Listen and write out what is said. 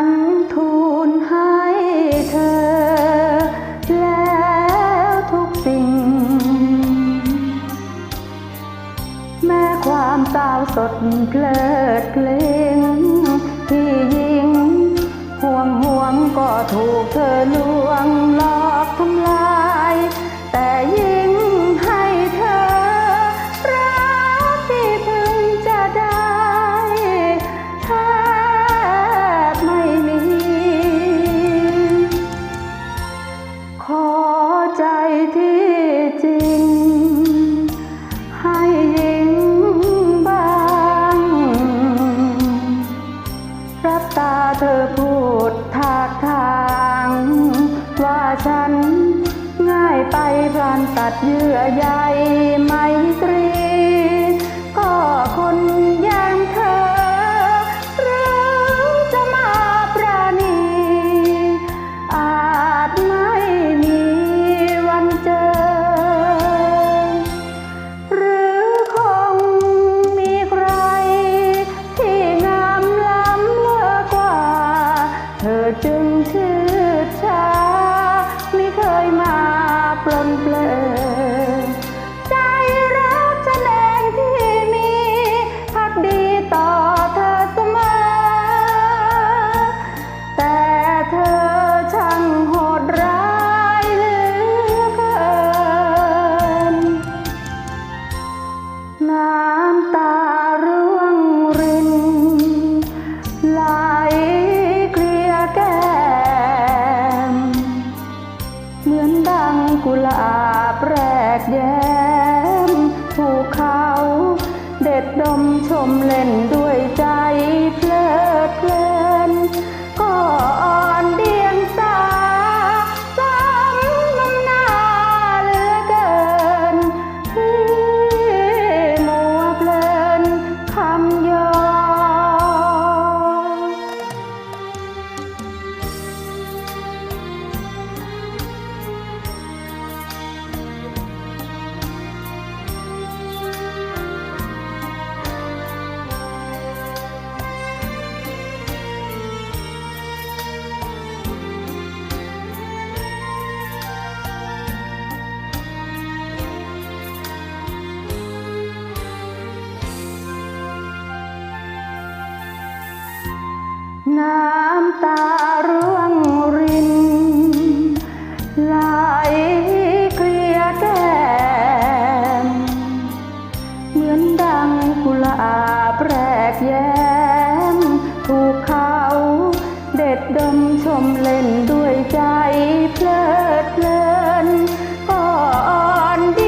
ฉันทูลให้เธอ แล้วทุกสิ่ง แม้ความสาวสดเพลิดเพลงที่ยิง ห่วงห่วงก็ถูกเธอลูากทาง ว่าฉันง่ายไปพลานตัดเยื่อใยไมตรี ก็คนอย่างเธอหรือจะมาปราณี อาจไม่มีวันเจอ หรือคงมีใคร ที่งามล้ำเลิศกว่า เธอจึง ชื่อชา ไม่เคยมาปลนเปลือใจรักฉันเองที่มีพักดีต่อเธอเสมอ แต่เธอช่างโหดร้ายเหลือเกินนา แย้มภูเขา เด็ดดมชมเล่นดู น้ำตาร่วงรินไหลเคลียแก้มเหมือนดังกุหลาบแปรกแย้ม ถูกเขาเด็ดดมชมเล่นด้วยใจเพลิดเพลินก่อนดี